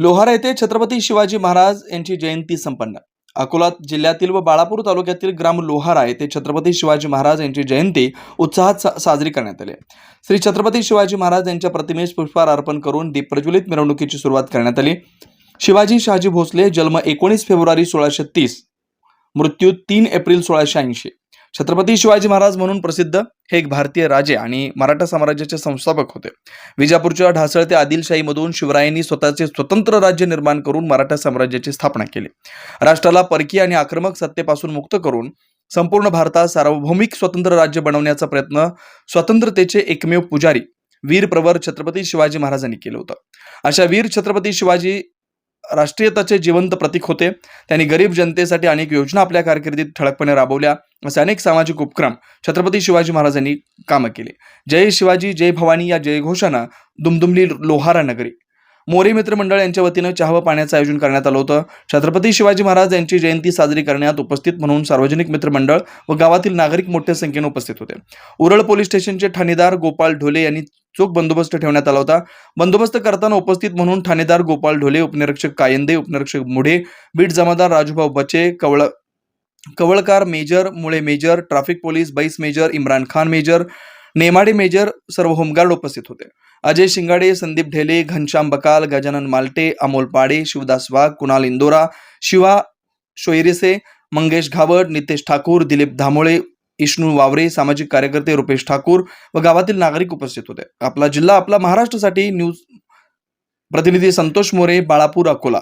लोहारा येथे छत्रपती शिवाजी महाराज यांची जयंती संपन्न. अकोला जिल्ह्यातील व बाळापूर तालुक्यातील ग्राम लोहारा येथे छत्रपती शिवाजी महाराज यांची जयंती उत्साहात सा- साजरी करण्यात आली श्री छत्रपती शिवाजी महाराज यांच्या प्रतिमेस पुष्पहार अर्पण करून दीप प्रज्वलित मिरवणुकीची सुरुवात करण्यात आली. शिवाजी शहाजी भोसले जन्म एकोणीस फेब्रुवारी सोळाशे तीस मृत्यू तीन एप्रिल सोळाशे ऐंशी. छत्रपती शिवाजी महाराज म्हणून प्रसिद्ध हे एक भारतीय राजे आणि मराठा साम्राज्याचे संस्थापक होते. विजापूरच्या ढासळत्या आदिलशाहीमधून शिवरायांनी स्वतःचे स्वतंत्र राज्य निर्माण करून मराठा साम्राज्याची स्थापना केली. राष्ट्राला परकीय आणि आक्रमक सत्तेपासून मुक्त करून संपूर्ण भारतात सार्वभौमिक स्वतंत्र राज्य बनवण्याचा प्रयत्न स्वतंत्रतेचे एकमेव पुजारी वीर प्रवर छत्रपती शिवाजी महाराजांनी केलं होतं. अशा वीर छत्रपती शिवाजी राष्ट्रीयताचे जिवंत प्रतीक होते. त्यांनी गरीब जनतेसाठी अनेक योजना आपल्या कारकिर्दीत ठळकपणे राबवल्या. असे अनेक सामाजिक उपक्रम छत्रपती शिवाजी महाराजांनी कामं केले. जय शिवाजी जय भवानी या जयघोषानं दुमदुमली लोहारा नगरी. मोरे मित्र मंडळ यांच्या वतीनं चहा व पाण्याचं आयोजन करण्यात आलं होतं. छत्रपती शिवाजी महाराज यांची जयंती साजरी करण्यात उपस्थित म्हणून सार्वजनिक मित्र मंडळ व गावातील नागरिक मोठ्या संख्येने उपस्थित होते. उरळ पोलीस स्टेशनचे ठाणेदार गोपाल ढोले यांनी चोख बंदोबस्त ठेवण्यात आला होता. बंदोबस्त करताना उपस्थित म्हणून ठाणेदार गोपाल ढोले उपनिरीक्षक कायंदे उपनिरीक्षक मुढे बीट जमादार राजूभाऊ बचे कवळ Kavalkar major Mule major traffic police Bais major Imran Khan major Nemade major सर्व होमगार्ड उपस्थित होते. अजय शिंगाडे संदीप ढेले घनश्याम बकाल गजानन मालटे अमोल पाडे शिवदास वाघ कुणाल इंदोरा शिवा शोयरिसे मंगेश घावड नितेश ठाकूर दिलीप धामोळे इष्णू वावरे सामाजिक कार्यकर्ते रुपेश ठाकूर व गावातील नागरिक उपस्थित होते. आपला जिल्हा आपला महाराष्ट्रासाठी न्यूज प्रतिनिधी संतोष मोरे बाळापूर अकोला.